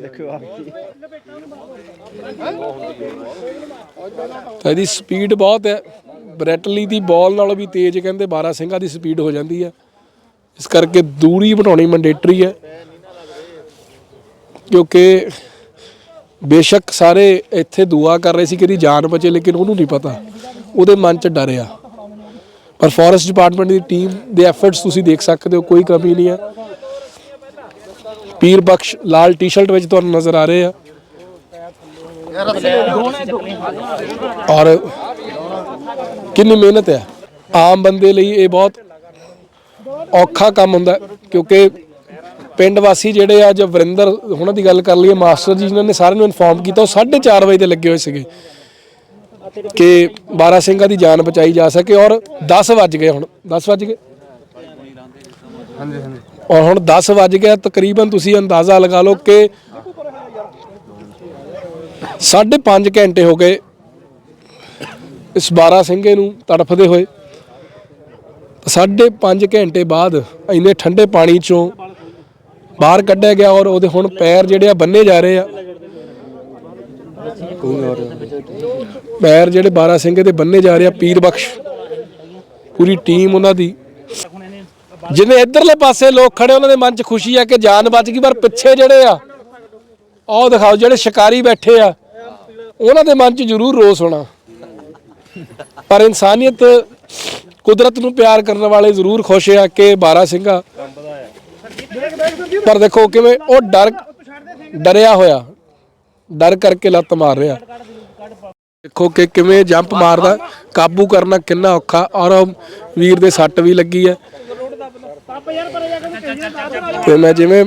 ਤਾਂ ਇਹਦੀ ਸਪੀਡ ਬਹੁਤ ਹੈ। ਬ੍ਰੈਟਲੀ ਦੀ ਬਾਲ ਨਾਲੋਂ ਵੀ ਤੇਜ਼ ਕਹਿੰਦੇ 12 ਸਿੰਘਾਂ ਦੀ ਸਪੀਡ ਹੋ ਜਾਂਦੀ ਹੈ। ਇਸ ਕਰਕੇ ਦੂਰੀ ਬਣਾਉਣੀ ਮੈਂਡੇਟਰੀ ਹੈ। ਕਿਉਂਕਿ ਬੇਸ਼ੱਕ ਸਾਰੇ ਇੱਥੇ ਦੁਆ ਕਰ ਰਹੇ ਸੀ ਕਿ ਇਹਦੀ ਜਾਨ ਬਚੇ, ਲੇਕਿਨ ਉਹਨੂੰ ਨਹੀਂ ਪਤਾ। ਉਹਦੇ ਮਨ 'ਚ ਡਰ ਆ ਪਰ ਫੋਰੈਸਟ ਡਿਪਾਰਟਮੈਂਟ ਦੀ ਟੀਮ ਦੇ ਐਫਰਟਸ ਤੁਸੀਂ ਦੇਖ ਸਕਦੇ ਹੋ, ਕੋਈ ਕਮੀ ਨਹੀਂ ਹੈ। ਪੀਰ ਬਖਸ਼ ਲਾਲ ਟੀ-ਸ਼ਰਟ ਵਿੱਚ ਤੁਹਾਨੂੰ ਨਜ਼ਰ ਆ ਰਹੇ ਆ। ਔਰ ਕਿੰਨੀ ਮਿਹਨਤ ਹੈ। ਆਮ ਬੰਦੇ ਲਈ ਇਹ ਬਹੁਤ ਔਖਾ ਕੰਮ ਹੁੰਦਾ ਕਿਉਂਕਿ ਪਿੰਡ ਵਾਸੀ ਜਿਹੜੇ ਆ, ਜੋ ਵਰਿੰਦਰ, ਉਹਨਾਂ ਦੀ ਗੱਲ ਕਰ ਲਈਏ, ਮਾਸਟਰ ਜੀ, ਜਿਨ੍ਹਾਂ ਨੇ ਸਾਰਿਆਂ ਨੂੰ ਇਨਫੋਰਮ ਕੀਤਾ, ਉਹ 4:30 ਵਜੇ ਤੇ ਲੱਗੇ ਹੋਏ ਸੀਗੇ। ਕਿ 12 ਸਿੰਘਾਂ ਦੀ ਜਾਨ ਬਚਾਈ ਜਾ ਸਕੇ ਔਰ 10 ਵੱਜ ਗਏ ਹੁਣ। 10 ਵੱਜ ਗਏ? ਔਰ ਹੁਣ 10 ਵੱਜ ਗਿਆ, ਤਕਰੀਬਨ ਤੁਸੀਂ ਅੰਦਾਜ਼ਾ ਲਗਾ ਲਓ ਕਿ ਸਾਢੇ ਪੰਜ ਘੰਟੇ ਹੋ ਗਏ ਇਸ 12 ਸਿੰਘੇ ਨੂੰ ਤੜਫਦੇ ਹੋਏ। ਸਾਢੇ ਪੰਜ ਘੰਟੇ ਬਾਅਦ ਇੰਨੇ ਠੰਡੇ ਪਾਣੀ ਚੋਂ ਬਾਹਰ ਕੱਢਿਆ ਗਿਆ ਔਰ ਉਹਦੇ ਹੁਣ ਪੈਰ ਜਿਹੜੇ ਆ ਬੰਨੇ ਜਾ ਰਹੇ ਆ। ਪੈਰ ਜਿਹੜੇ 12 ਸਿੰਘ ਦੇ ਬੰਨੇ ਜਾ ਰਹੇ ਆ, ਪੀਰ ਬਖਸ਼। ਪੂਰੀ ਟੀਮ ਉਹਨਾਂ ਦੀ। ਜਿਵੇਂ ਇਧਰਲੇ ਪਾਸੇ ਲੋਕ ਖੜੇ, ਉਹਨਾਂ ਦੇ ਮਨ 'ਚ ਖੁਸ਼ੀ ਆ ਕਿ ਜਾਨ ਬਚ ਗਈ, ਪਰ ਪਿੱਛੇ ਜਿਹੜੇ ਆ, ਆਹ ਦਿਖਾਓ, ਜਿਹੜੇ ਸ਼ਿਕਾਰੀ ਬੈਠੇ ਆ, ਉਹਨਾਂ ਦੇ ਮਨ 'ਚ ਜ਼ਰੂਰ ਰੋਸ ਹੋਣਾ। ਪਰ ਇਨਸਾਨੀਅਤ ਕੁਦਰਤ ਨੂੰ ਪਿਆਰ ਕਰਨ ਵਾਲੇ ਜ਼ਰੂਰ ਖੁਸ਼ ਆ ਕਿ 12 ਸਿੰਘਾ ਪਰ ਦੇਖੋ ਕਿਵੇਂ ਉਹ ਡਰ ਡਰਿਆ ਹੋਇਆ। ਡਰ ਕਰਕੇ ਲੱਤ ਮਾਰ ਰਿਹਾ। ਦੇਖੋ ਕਿ ਕਿਵੇਂ ਜੰਪ ਮਾਰਦਾ, ਕਾਬੂ ਕਰਨਾ ਕਿੰਨਾ ਔਖਾ, ਔਰ ਵੀਰ ਦੇ ਸੱਟ ਵੀ ਲੱਗੀ ਹੈ। ਤੇ ਮੈਂ ਜਿਵੇਂ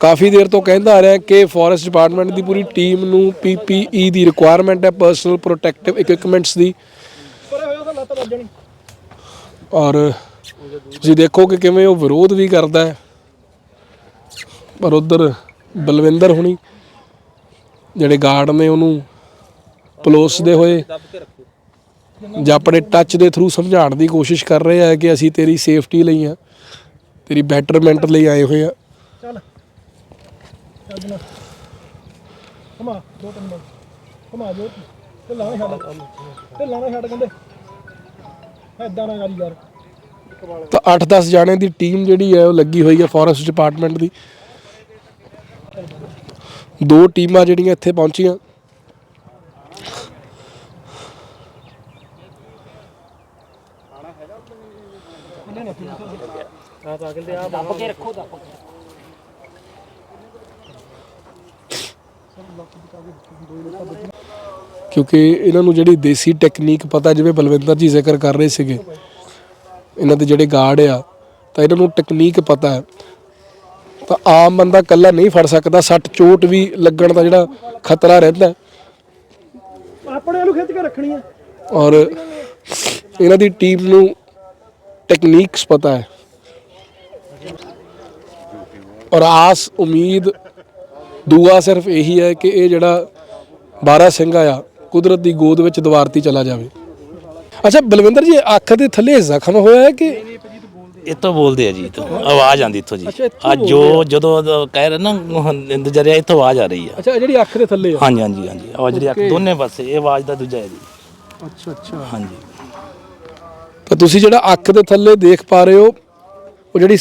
ਕਾਫੀ ਦੇਰ ਤੋਂ ਕਹਿੰਦਾ ਆ ਰਿਹਾ ਕਿ ਫੋਰੈਸਟ ਡਿਪਾਰਟਮੈਂਟ ਦੀ ਪੂਰੀ ਟੀਮ ਨੂੰ ਪੀਪੀਈ ਦੀ ਰਿਕੁਆਇਰਮੈਂਟ ਹੈ ਪਰਸਨਲ ਪ੍ਰੋਟੈਕਟਿਵ ਇਕਵਿਪਮੈਂਟਸ ਦੀ। ਔਰ ਤੁਸੀਂ ਦੇਖੋ ਕਿ ਕਿਵੇਂ ਉਹ ਵਿਰੋਧ ਵੀ ਕਰਦਾ ਹੈ। ਪਰ ਉਧਰ ਬਲਵਿੰਦਰ ਹੁਣੀ ਜਿਹੜੇ ਗਾਰਡ ਨੇ ਉਹਨੂੰ ਪਲੋਸਦੇ ਹੋਏ ਜਾਂ ਆਪਣੇ ਟੱਚ ਦੇ ਥਰੂ ਸਮਝਾਉਣ ਦੀ ਕੋਸ਼ਿਸ਼ ਕਰ ਰਹੇ ਆ ਕਿ ਅਸੀਂ ਤੇਰੀ ਸੇਫਟੀ ਲਈ ਆ ਤੇਰੀ ਬੈਟਰਮੈਂਟ ਲਈ ਆਏ ਹੋਏ ਆ। ਘਮਾ ਦੋ ਤਿੰਨ ਮਿੰਟ। ਘਮਾ ਜੋ। ਢਿੱਲਾ ਨਾ ਛੱਡ। ਢਿੱਲਾ ਨਾ ਛੱਡ ਕਹਿੰਦੇ। ਐਦਾਂ ਨਾ ਕਰੀ ਯਾਰ। ਤਾਂ 8-10 ਜਾਣੇ ਦੀ ਟੀਮ ਜਿਹੜੀ ਹੈ ਉਹ ਲੱਗੀ ਹੋਈ ਹੈ ਫੋਰੈਸਟ ਡਿਪਾਰਟਮੈਂਟ ਦੀ। ਦੋ ਟੀਮਾਂ ਜਿਹੜੀਆਂ ਇੱਥੇ ਪਹੁੰਚੀਆਂ। ਕਿਉਂਕਿ ਇਹਨਾਂ ਨੂੰ ਜਿਹੜੀ ਦੇਸੀ ਟੈਕਨੀਕ ਪਤਾ, ਜਿਵੇਂ ਬਲਵਿੰਦਰ ਜੀ ਜ਼ਿਕਰ ਕਰ ਰਹੇ ਸੀਗੇ, ਇਹਨਾਂ ਦੇ ਜਿਹੜੇ ਗਾਰਡ ਆ, ਤਾਂ ਇਹਨਾਂ ਨੂੰ ਟੈਕਨੀਕ ਪਤਾ ਹੈ। ਤਾਂ ਆਮ ਬੰਦਾ ਕੱਲਾ ਨਹੀਂ ਫੜ ਸਕਦਾ ਸੱਟ ਚੋਟ ਵੀ ਲੱਗਣ ਦਾ ਜਿਹੜਾ ਖਤਰਾ ਰਹਿੰਦਾ। ਆਪਣੇ ਨੂੰ ਖਿੱਚ ਕੇ ਰੱਖਣੀ ਆ ਔਰ ਇਹਨਾਂ ਦੀ ਟੀਮ ਨੂੰ ਟੈਕਨੀਕਸ ਪਤਾ ਹੈ। ਔਰ ਆਸ ਉਮੀਦ ਦੁਆ ਸਿਰਫ ਇਹੀ ਹੈ ਕਿ ਇਹ ਜਿਹੜਾ 12 ਸਿੰਘਾ ਆ ਕੁਦਰਤ ਦੀ ਗੋਦ ਵਿੱਚ ਦਵਾਰਤੀ ਚਲਾ ਜਾਵੇ। ਅੱਛਾ ਬਲਵਿੰਦਰ ਜੀ ਅੱਖ ਦੇ ਥੱਲੇ ਜ਼ਖਮ ਹੋਇਆ ਹੈ ਕਿ ਇੱਥੋਂ ਬੋਲਦੇ ਆ ਜੀ ਇੱਥੋਂ। ਆਵਾਜ਼ ਆਉਂਦੀ ਇੱਥੋਂ ਜੀ। ਆ ਜੋ ਜਦੋਂ ਕਹਿ ਰਹੇ ਨਾ ਇੰਤਜ਼ਾਰਿਆ ਇੱਥੋਂ ਆਵਾਜ਼ ਆ ਰਹੀ ਆ। ਅੱਛਾ ਜਿਹੜੀ ਅੱਖ ਦੇ ਥੱਲੇ ਆ। ਹਾਂਜੀ ਹਾਂਜੀ ਹਾਂਜੀ। ਆਵਾਜ਼ ਜਿਹੜੀ ਅੱਖ ਦੋਨੇ ਪਾਸੇ ਇਹ ਆਵਾਜ਼ ਦਾ ਦੂਜਾ ਹੈ ਜੀ। ਅੱਛਾ ਅੱਛਾ। ਹਾਂਜੀ। ਤਾਂ ਤੁਸੀਂ ਜਿਹੜਾ ਅੱਖ ਦੇ ਥੱਲੇ ਦੇਖ ਪਾ ਰਹੇ ਹੋ ਉਹ ਜਿਹੜੀ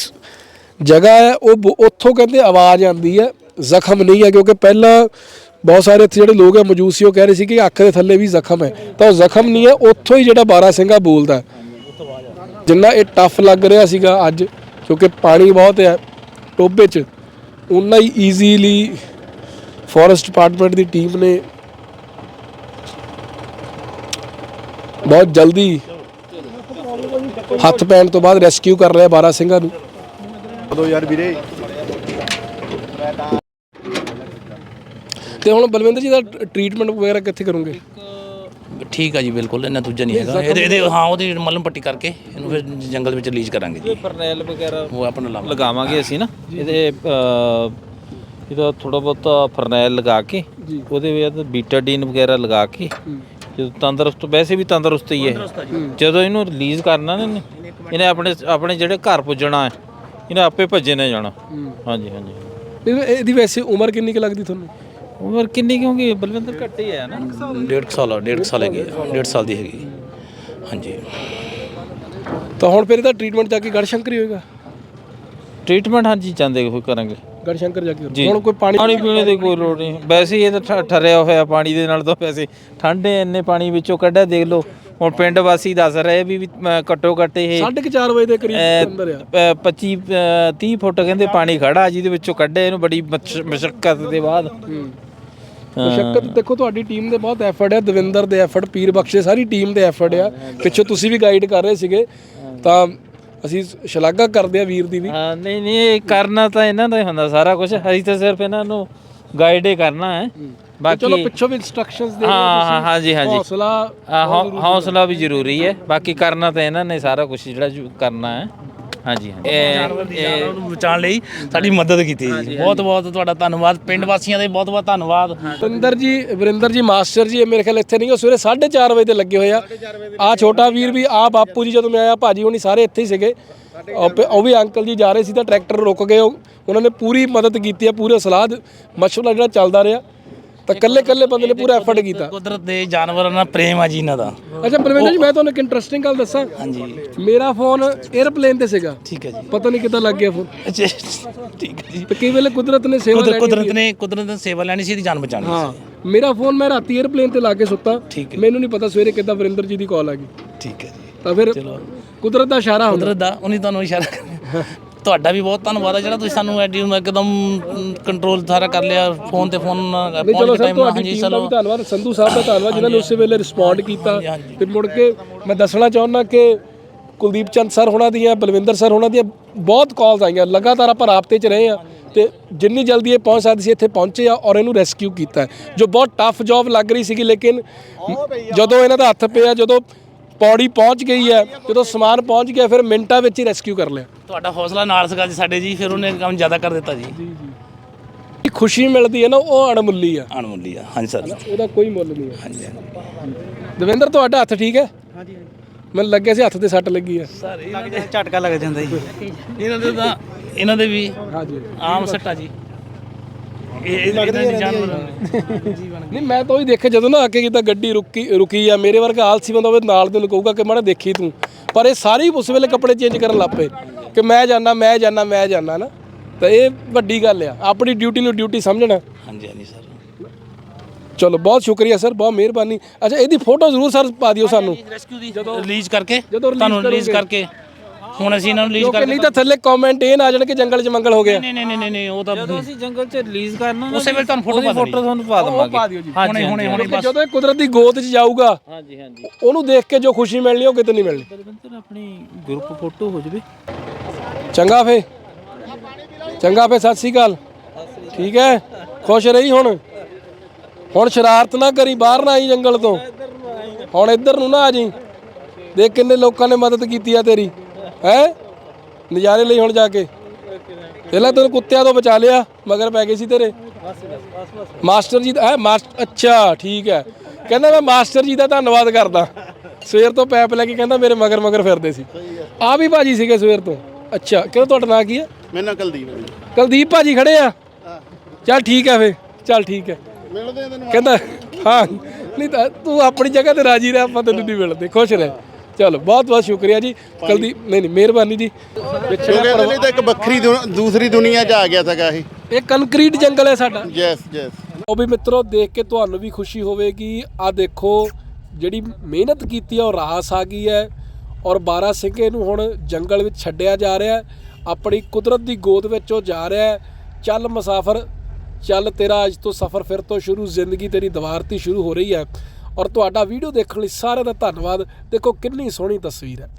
ਜਗ੍ਹਾ ਹੈ ਉਹ ਉੱਥੋਂ ਕਹਿੰਦੇ ਆਵਾਜ਼ ਆਉਂਦੀ ਹੈ ਜ਼ਖਮ ਨਹੀਂ ਹੈ ਕਿਉਂਕਿ ਪਹਿਲਾਂ ਬਹੁਤ ਸਾਰੇ ਇੱਥੇ ਜਿਹੜੇ ਲੋਕ ਹੈ ਮੌਜੂਦ ਸੀ ਉਹ ਕਹਿ ਰਹੇ ਸੀ ਕਿ ਅੱਖ ਦੇ ਥੱਲੇ ਵੀ ਜ਼ਖਮ ਹੈ। ਤਾਂ ਉਹ ਜ਼ਖਮ ਨਹੀਂ ਹੈ ਉੱਥੋਂ ਹੀ ਜਿਹੜਾ 12 ਸਿੰਘਾ ਬੋਲਦਾ ਹੈ। ਜਿੰਨਾ ਇਹ ਟਫ ਲੱਗ ਰਿਹਾ ਸੀਗਾ ਅੱਜ ਕਿਉਂਕਿ ਪਾਣੀ ਬਹੁਤ ਹੈ ਟੋਬੇ 'ਚ ਉਨਾ ਹੀ ਈਜ਼ੀਲੀ ਫੋਰੈਸਟ ਡਿਪਾਰਟਮੈਂਟ ਦੀ ਟੀਮ ਨੇ ਬਹੁਤ ਜਲਦੀ ਹੱਥ ਪੈਣ ਤੋਂ ਬਾਅਦ ਰੈਸਕਿਊ ਕਰ ਲਿਆ 12 ਸਿੰਘਾਂ ਨੂੰ। ਤੇ ਹੁਣ ਬਲਵਿੰਦਰ ਜੀ ਦਾ ਟ੍ਰੀਟਮੈਂਟ ਵਗੈਰਾ ਕਿੱਥੇ ਕਰੋਗੇ? ਠੀਕ ਆ ਜੀ ਬਿਲਕੁਲ। ਇਹਨਾਂ ਦੂਜਾ ਨਹੀਂ ਹੈਗਾ। ਇਹਦੇ ਇਹਦੇ ਹਾਂ ਉਹਦੀ ਮਲਮ ਪੱਟੀ ਕਰਕੇ ਇਹਨੂੰ ਫਿਰ ਜੰਗਲ ਵਿੱਚ ਰਿਲੀਜ਼ ਕਰਾਂਗੇ ਜੀ। ਫਰਨੈਲ ਵਗੈਰਾ ਉਹ ਆਪਣਾ ਲਾਭ ਲਗਾਵਾਂਗੇ ਅਸੀਂ ਨਾ। ਇਹਦੇ ਅ, ਇਹਦਾ ਥੋੜਾ ਬਹੁਤਾ ਫਰਨੈਲ ਲਗਾ ਕੇ ਉਹਦੇ ਵਿੱਚ ਬੀਟਾਡੀਨ ਵਗੈਰਾ ਲਗਾ ਕੇ ਜਦੋਂ ਤੰਦਰੁਸਤ ਵੈਸੇ ਵੀ ਤੰਦਰੁਸਤ ਹੀ ਹੈ। ਜਦੋਂ ਇਹਨੂੰ ਰਿਲੀਜ਼ ਕਰਨਾ ਨਾ ਇਹਨੇ ਇਹਨੇ ਆਪਣੇ ਆਪਣੇ ਜਿਹੜੇ ਘਰ ਪੁੱਜਣਾ ਹੈ ਇਹਨੇ ਆਪੇ ਭੱਜੇ ਨੇ ਜਾਣਾ। ਹਾਂਜੀ ਹਾਂਜੀ। ਇਹ- ਇਹਦੀ ਵੈਸੇ ਉਮਰ ਕਿੰਨੀ ਕੁ ਲੱਗਦੀ ਤੁਹਾਨੂੰ? ਉਮਰ ਕਿੰਨੀ ਕਿਉਂਕਿ ਬਲਵਿੰਦਰ ਘੱਟ ਹੀ ਹੈ ਨਾ। ਡੇਢ ਸਾਲ ਡੇਢ ਸਾਲ ਹੈਗੀ ਆ, ਡੇਢ ਸਾਲ ਦੀ ਹੈਗੀ। ਹਾਂਜੀ। ਤਾਂ ਹੁਣ ਫਿਰ ਇਹਦਾ ਟ੍ਰੀਟਮੈਂਟ ਜਾ ਕੇ ਗੜਸ਼ੰਕਰ ਹੀ ਹੋਏਗਾ। ਟ੍ਰੀਟਮੈਂਟ ਹਾਂਜੀ ਜਾਂਦੇ ਹੋਏ ਕਰਾਂਗੇ। ਗੜਸ਼ੰਕਰ ਜਾ ਕੇ ਜੀ। ਹੁਣ ਕੋਈ ਪਾਣੀ ਪਾਣੀ ਪੀਣੇ ਦੀ ਕੋਈ ਲੋੜ ਨਹੀਂ। ਵੈਸੇ ਹੀ ਇਹ ਤਾਂ ਠ- ਠਰਿਆ ਹੋਇਆ ਪਾਣੀ ਦੇ ਨਾਲ ਤਾਂ ਵੈਸੇ ਠੰਡੇ ਇੰਨੇ ਪਾਣੀ ਵਿੱਚੋਂ ਕੱਢਿਆ ਦੇਖ ਲਓ। ਹੁਣ ਪਿੰਡ ਵਾਸੀ ਦੱਸ ਰਹੇ ਵੀ ਵੀ, ਅਮ, ਘੱਟੋ ਘੱਟ ਇਹ 4:30 ਵਜੇ ਦੇ ਕਰੀਬ ਅਹ, ਅੰਦਰ ਆ। ਪ- 25 ਅਹ, 30 ਫੁੱਟ ਕਹਿੰਦੇ ਪਾਣੀ ਖੜਾ ਜਿਹਦੇ ਵਿੱਚੋਂ ਕੱਢਿਆ ਇਹਨੂੰ ਬੜੀ ਮਸ਼ੱਕਤ ਦੇ ਬਾਅਦ। ਮੁਸ਼ੱਕਤ ਦੇਖੋ ਤੁਹਾਡੀ ਟੀਮ ਦੇ ਬਹੁਤ ਐਫਰਟ ਹੈ ਦਵਿੰਦਰ ਦੇ ਐਫਰਟ ਪੀਰ ਬਖਸ਼ੇ ਸਾਰੀ ਟੀਮ ਦੇ ਐਫਰਟ ਆ। ਪਿੱਛੋਂ ਤੁਸੀਂ ਵੀ ਗਾਈਡ ਕਰ ਰਹੇ ਸੀਗੇ ਤਾਂ ਅਸੀਂ ਸ਼ਲਾਘਾ ਕਰਦੇ ਆ ਵੀਰ ਦੀ ਵੀ। ਹਾਂ ਨਹੀਂ ਨਹੀਂ ਇਹ ਕਰਨਾ ਤਾਂ ਇਹਨਾਂ ਦਾ ਹੀ ਹੁੰਦਾ ਸਾਰਾ ਕੁਝ ਅਸੀਂ ਤਾਂ ਸਿਰਫ ਇਹਨਾਂ ਨੂੰ ਗਾਈਡ ਹੀ ਕਰਨਾ ਹੈ। ਬਾਕੀ ਚਲੋ ਪਿੱਛੋਂ ਵੀ ਇਨਸਟਰਕਸ਼ਨਸ ਦੇ ਹਾਂ ਹਾਂ ਹਾਂਜੀ ਹਾਂਜੀ। ਹੌਸਲਾ ਆ, ਹੌ- ਹੌਸਲਾ ਵੀ ਜ਼ਰੂਰੀ ਹੈ। ਬਾਕੀ ਕਰਨਾ ਤਾਂ ਇਹਨਾਂ ਨੇ ਸਾਰਾ ਕੁਝ ਜਿਹੜਾ ਜੋ ਕਰਨਾ ਹੈ। ਹਾਂਜੀ ਹਾਂਜੀ। ਇਹ- ਇਹ- ਨੂੰ ਬਚਾਉਣ ਲਈ ਸਾਡੀ ਮਦਦ ਕੀਤੀ ਜੀ। ਬਹੁਤ ਬਹੁਤ ਤੁਹਾਡਾ ਧੰਨਵਾਦ। ਪਿੰਡ ਵਾਸੀਆਂ ਦੇ ਬਹੁਤ ਬਹੁਤ ਧੰਨਵਾਦ। ਵਰਿੰਦਰ ਜੀ ਵਰਿੰਦਰ ਜੀ ਮਾਸਟਰ ਜੀ ਇਹ ਮੇਰੇ ਖਿਆਲ ਇੱਥੇ ਨਹੀਂ ਉਹ ਸਵੇਰੇ 4:30 ਵਜੇ ਤੇ ਲੱਗੇ ਹੋਏ ਆ। ਆ ਛੋਟਾ ਵੀਰ ਵੀ ਆ ਬਾਪੂ ਜੀ ਜਦੋਂ ਮੈਂ ਆਇਆ ਭਾਜੀ ਹੁਣੀ ਸਾਰੇ ਇੱਥੇ ਹੀ ਸੀਗੇ। ਉਹ ਵੀ ਅੰਕਲ ਜੀ ਜਾ ਰਹੇ ਸੀ ਤਾਂ ਟਰੈਕਟਰ ਰੁਕ ਗਏ। ਉਹ- ਉਹਨਾਂ ਨੇ ਪੂਰੀ ਮਦਦ ਕੀਤੀ ਆ ਪੂਰੇ ਸਲਾਹ ਮਸ਼ਵਰਾ ਜਿਹੜਾ ਚੱਲਦਾ ਰਿਹਾ। ਤਾਂ ਕੱਲੇ ਕੱਲੇ ਬੰਦੇ ਨੇ ਪੂਰਾ ਐਫਰਟ ਕੀਤਾ। ਕੁਦਰਤ ਦੇ ਜਾਨਵਰਾਂ ਨਾਲ ਪ੍ਰੇਮ ਆ ਜੀ ਇਹਨਾਂ ਦਾ। ਅੱਛਾ ਬਲਵਿੰਦਰ ਜੀ ਮੈਂ ਤੁਹਾਨੂੰ ਇੱਕ ਇੰਟਰਸਟਿੰਗ ਗੱਲ ਦੱਸਾਂ। ਹਾਂਜੀ। ਮੇਰਾ ਫੋਨ 에ਅਰਪਲੇਨ ਤੇ ਸੀਗਾ। ਠੀਕ ਹੈ ਜੀ। ਪਤਾ ਨਹੀਂ ਕਿੱਦਾਂ ਲੱਗ ਗਿਆ ਫੋਨ ਅੱਛਾ, ਠੀਕ ਹੈ ਜੀ। ਤੇ ਕਈ ਵੇਲੇ ਕੁਦਰਤ ਨੇ ਸੇਵਾ ਕੁਦਰ- ਲੈਣੀ ਕੁਦਰਤ ਨੇ ਕੁਦਰਤ ਨੇ ਸੇਵਾ ਲੈਣੀ ਸੀ ਇਹਦੀ ਜਾਨ ਬਚਾਉਣੀ ਹਾਂ। ਮੇਰਾ ਫੋਨ ਮੈਂ ਰਾਤੀ 에ਅਰਪਲੇਨ ਤੇ ਲਾ ਕੇ ਸੁੱਤਾ। ਠੀਕ ਹੈ। ਮੈਨੂੰ ਨਹੀਂ ਪਤਾ ਸਵੇਰੇ ਕਿੱਦਾਂ ਵਰਿੰਦਰ ਜੀ ਦੀ ਕਾਲ ਆ ਗਈ। ਸੀ ਠੀਕ ਹੈ ਜੀ। ਤਾਂ ਫਿਰ ਕੁਦਰਤ ਦਾ ਇਸ਼ਾਰਾ ਹੁੰਦਾ। ਕੁਦਰਤ ਦਾ ਉਹਨੇ ਤੁਹਾਨੂੰ ਇਸ਼ਾਰਾ ਕਰਿਆ ਤੁਹਾਡਾ ਵੀ ਬਹੁਤ ਧੰਨਵਾਦ ਹੈ ਜਿਹੜਾ ਤੁਸੀਂ ਸਾਨੂੰ ਐਡੀ ਇੱਕਦਮ ਕੰਟਰੋਲ ਸਾਰਾ ਕਰ ਲਿਆ ਫੋਨ ਤੇ ਫੋਨ ਪਹੁੰਚ ਟਾਈਮ ਹਾਂਜੀ ਚਲੋ। ਧੰਨਵਾਦ ਸੰਧੂ ਸਾਹਿਬ ਦਾ ਧੰਨਵਾਦ ਜਿਨ੍ਹਾਂ ਨੇ ਉਸੇ ਵੇਲੇ ਰਿਸਪੌਂਡ ਕੀਤਾ। ਤੇ ਮੁੜ ਕੇ ਮੈਂ ਦੱਸਣਾ ਚਾਹੁੰਦਾ ਕਿ ਕੁਲਦੀਪ ਚੰਦ ਸਰ ਹੋਣਾ ਦੀਆਂ ਬਲਵਿੰਦਰ ਸਰ ਹੋਣਾ ਦੀਆਂ ਬਹੁਤ ਕਾਲਸ ਆਈਆਂ ਲਗਾਤਾਰ ਆਪਾਂ ਰਾਬਤੇ 'ਚ ਰਹੇ ਆ ਤੇ ਜਿੰਨੀ ਜਲਦੀ ਇਹ ਪਹੁੰਚ ਸਕਦੀ ਸੀ ਇੱਥੇ ਪਹੁੰਚੇ ਆ ਔਰ ਇਹਨੂੰ ਰੈਸਕਿਊ ਕੀਤਾ। ਜੋ ਬਹੁਤ ਟਫ ਜੌਬ ਲੱਗ ਰਹੀ ਸੀਗੀ ਲੇਕਿਨ ਜਦੋਂ ਇਹਨਾਂ ਦਾ ਹੱਥ ਪਿਆ ਜਦੋਂ ਪੌੜੀ ਪਹੁੰਚ ਗਈ ਹੈ। ਜਦੋਂ ਸਮਾਨ ਪਹੁੰਚ ਗਿਆ ਫਿਰ ਮਿੰਟਾਂ ਵਿੱਚ ਹੀ ਰੈਸਕਿਊ ਕਰ ਲਿਆ। ਤੁਹਾਡਾ ਹੌਸਲਾ ਨਾਲ ਸੀਗਾ ਜੀ ਸਾਡੇ ਜੀ ਫਿਰ ਉਹਨੇ ਕੰਮ ਜ਼ਿਆਦਾ ਕਰ ਦਿੱਤਾ ਜੀ। ਇਹ ਖੁਸ਼ੀ ਮਿਲਦੀ ਹੈ ਨਾ ਉਹ ਅਣਮੁੱਲੀ ਆ। ਅਣਮੁੱਲੀ ਆ ਹਾਂਜੀ ਸਰ। ਉਹਦਾ ਕੋਈ ਮੁੱਲ ਨਹੀਂ ਹੈ। ਹਾਂਜੀ ਦਵਿੰਦਰ ਤੁਹਾਡਾ ਹੱਥ ਠੀਕ ਹੈ? ਹਾਂਜੀ ਮੈਨੂੰ ਲੱਗਿਆ ਸੀ ਹੱਥ ਤੇ ਸੱਟ ਲੱਗੀ ਹੈ। ਸਰ ਝਟਕਾ ਲੱਗ ਜਾਂਦਾ ਜੀ। ਇਹਨਾਂ ਦੇ ਤਾਂ ਇਹਨਾਂ ਦੇ ਵੀ ਹਾਂਜੀ। ਆਮ ਸੱਟਾ ਜੀ। ਇਹ ਇਹਨਾਂ ਦੀ ਜਾਨਵਰ ਨਹੀਂ ਮੈਂ ਤਾਂ ਉਹੀ ਦੇਖਿਆ ਜਦੋਂ ਨਾ ਆ ਕੇ ਕਿਤਾ ਗੱਡੀ ਰੁਕੀ ਰੁਕੀ ਆ ਮੇਰੇ ਵਰਗਾ ਆਲਸੀ ਬੰਦਾ ਹੋਵੇ ਨਾਲ ਦੇ ਨੂੰ ਕਹੂਗਾ ਕਿ ਮਾੜਾ ਦੇਖੀ ਤੂੰ। ਪਰ ਇਹ ਸਾਰੇ ਹੀ ਉਸ ਵੇਲੇ ਕੱਪੜੇ ਚੇਂਜ ਕਰਨ ਲੱਪੇ ਕਿ ਮੈਂ ਜਾਣਾ ਮੈਂ ਜਾਣਾ ਮੈਂ ਜਾਣਾ ਨਾ। ਤਾਂ ਇਹ ਵੱਡੀ ਗੱਲ ਆ। ਆਪਣੀ ਡਿਊਟੀ ਨੂੰ ਡਿਊਟੀ ਸਮਝਣਾ। ਹਾਂਜੀ ਹਾਂਜੀ ਸਰ। ਚਲੋ ਬਹੁਤ ਸ਼ੁਕਰੀਆ ਸਰ ਬਹੁਤ ਮਿਹਰਬਾਨੀ। ਅੱਛਾ ਇਹਦੀ ਫੋਟੋ ਜ਼ਰੂਰ ਸਰ ਪਾ ਦਿਓ ਸਾਨੂੰ। ਰੈਸਕਿਊ ਦੀ ਰਿਲੀਜ਼ ਕਰਕੇ ਤੁਹਾਨੂੰ ਰਿਲੀਜ਼। ਕਰਕੇ। ਹੁਣ ਅਸੀਂ ਇਹਨਾਂ ਨੂੰ ਰਿਲੀਜ਼ ਕਿਉਂਕਿ ਕਰਕੇ ਨਹੀਂ ਤਾਂ ਥੱਲੇ ਕਮੈਂਟ ਇਹ ਨਾ ਆ ਜਾਣ ਕਿ ਜੰਗਲ 'ਚ ਮੰਗਲ ਹੋ ਗਿਆ। ਨਹੀਂ ਨਹੀਂ ਨਹੀਂ ਨਹੀਂ ਨਹੀਂ ਉਹ ਤਾਂ ਜਦੋਂ ਅਸੀਂ ਜੰਗਲ 'ਚ ਰਿਲੀਜ਼ ਕਰਨਾ ਨਾ ਉਸੇ ਵੇਲੇ ਤੁਹਾਨੂੰ ਫੋਟੋ ਪਾ ਦੇਣੀ। ਫੋਟੋ ਤੁਹਾਨੂੰ ਪਾ ਦਵਾਂਗੇ। ਪਾ ਦਿਓ ਜੀ। ਹੁਣੇ ਹੁਣੇ ਹੁਣੇ ਕਿਉਂਕਿ ਜਦੋਂ ਇਹ ਕੁਦਰਤ ਦੀ ਗੋਦ 'ਚ ਜਾਊਗਾ ਹਾਂਜੀ ਹਾਂਜੀ। ਉਹਨੂੰ ਦੇਖ ਕੇ ਜੋ ਖੁਸ਼ੀ ਮਿਲਣੀ ਉਹ ਕਿਤੇ ਨਹੀਂ ਮਿਲਣੀ। ਬਲਵੰਤਰ ਆਪਣੀ ਗਰੁੱਪ ਫੋਟੋ ਹੋ ਜਵੇ। ਚੰਗਾ ਫੇ। ਚੰਗਾ ਫੇ ਸਤਿ ਸ੍ਰੀ ਅਕਾਲ। ਠੀਕ ਹੈ? ਖੁਸ਼ ਰਹੀ ਹੁਣ। ਹੁਣ ਸ਼ਰਾਰਤ ਨਾ ਕਰੀ ਬਾਹਰ ਨਾ ਆਈ ਜੰਗਲ ਤੋਂ। ਹੁਣ ਇੱਧਰ ਨੂੰ ਨਾ ਆ ਜੀ। ਦੇਖ ਕਿੰਨੇ ਲੋਕਾਂ ਨੇ ਮਦਦ ਕੀਤੀ ਆ ਤੇਰੀ। ਹੈ? ਨਜ਼ਾਰੇ ਲਈ ਹੁਣ ਜਾ ਕੇ। ਪਹਿਲਾਂ ਤੈਨੂੰ ਕੁੱਤਿਆਂ ਤੋਂ ਬਚਾ ਲਿਆ ਮਗਰ ਪੈ ਗਏ ਸੀ ਤੇਰੇ। ਮਾਸਟਰ ਜੀ ਦਾ ਹੈ? ਮਾਸਟਰ ਅੱਛਾ ਠੀਕ ਹੈ। ਕਹਿੰਦਾ ਮੈਂ ਮਾਸਟਰ ਜੀ ਦਾ ਧੰਨਵਾਦ ਕਰਦਾ। ਸਵੇਰ ਤੋਂ ਪੈਪ ਲੈ ਕੇ ਕਹਿੰਦਾ ਮੇਰੇ ਮਗਰ ਮਗਰ ਫਿਰਦੇ ਸੀ। ਆ ਵੀ ਭਾਜੀ ਸੀਗੇ ਸਵੇਰ ਤੋਂ। ਅੱਛਾ ਕਿਉਂ ਤੁਹਾਡਾ ਨਾਂ ਕੀ ਹੈ? ਮੈਨੂੰ ਕੁਲਦੀਪ ਕੁਲਦੀਪ ਭਾਜੀ ਖੜੇ ਆ? ਚੱਲ ਠੀਕ ਹੈ ਫੇ ਚੱਲ ਠੀਕ ਹੈ। ਮਿਲਦੇ ਆ ਤੈਨੂੰ ਕਹਿੰਦਾ ਹਾਂ। ਨਹੀਂ ਤਾਂ ਤੂੰ ਆਪਣੀ ਜਗ੍ਹਾ ਤੇ ਰਾਜੀ ਰਹਿ ਆਪਾਂ ਤੈਨੂੰ ਨਹੀਂ ਮਿਲਦੇ। ਖੁਸ਼ ਰਹਿ। ਚਲੋ ਬਹੁਤ ਬਹੁਤ ਸ਼ੁਕਰੀਆ ਜੀ। ਕੁਲਦੀਪ ਨਹੀਂ ਨਹੀਂ ਮਿਹਰਬਾਨੀ ਜੀ। ਪਿੱਛੇ ਕਿਉਂਕਿ ਇਹਦੇ ਲਈ ਤਾਂ ਇੱਕ ਵੱਖਰੀ ਦੁਨ- ਦੂਸਰੀ ਦੁਨੀਆ 'ਚ ਆ ਗਿਆ ਸੀਗਾ ਇਹ। ਇਹ ਕੰਕਰੀਟ ਜੰਗਲ ਹੈ ਸਾਡਾ। ਯੈਸ ਯੈਸ ਉਹ ਵੀ ਮਿੱਤਰੋ ਦੇਖ ਕੇ ਤੁਹਾਨੂੰ ਵੀ ਖੁਸ਼ੀ ਹੋਵੇਗੀ। ਆ ਦੇਖੋ ਜਿਹੜੀ ਮਿਹਨਤ ਕੀਤੀ ਹੈ ਉਹ ਰਾਸ ਆ ਗਈ ਹੈ। ਔਰ 12 ਸਿੰਘੇ ਨੂੰ ਹੁਣ ਜੰਗਲ ਵਿੱਚ ਛੱਡਿਆ ਜਾ ਰਿਹਾ ਹੈ। ਆਪਣੀ ਕੁਦਰਤ ਦੀ ਗੋਦ ਵਿੱਚ ਉਹ ਜਾ ਰਿਹਾ ਹੈ। ਚੱਲ ਮੁਸਾਫਰ ਚੱਲ ਤੇਰਾ ਅੱਜ ਤੋਂ ਸਫ਼ਰ ਫਿਰ ਤੋਂ ਸ਼ੁਰੂ। ਜ਼ਿੰਦਗੀ ਤੇਰੀ ਦੀਵਾਰ ਤੇ ਸ਼ੁਰੂ ਹੋ ਰਹੀ ਹੈ। ਔਰ ਤੁਹਾਡਾ ਵੀਡੀਓ ਦੇਖਣ ਲਈ ਸਾਰਿਆਂ ਦਾ ਧੰਨਵਾਦ। ਦੇਖੋ ਕਿੰਨੀ ਸੋਹਣੀ ਤਸਵੀਰ ਹੈ।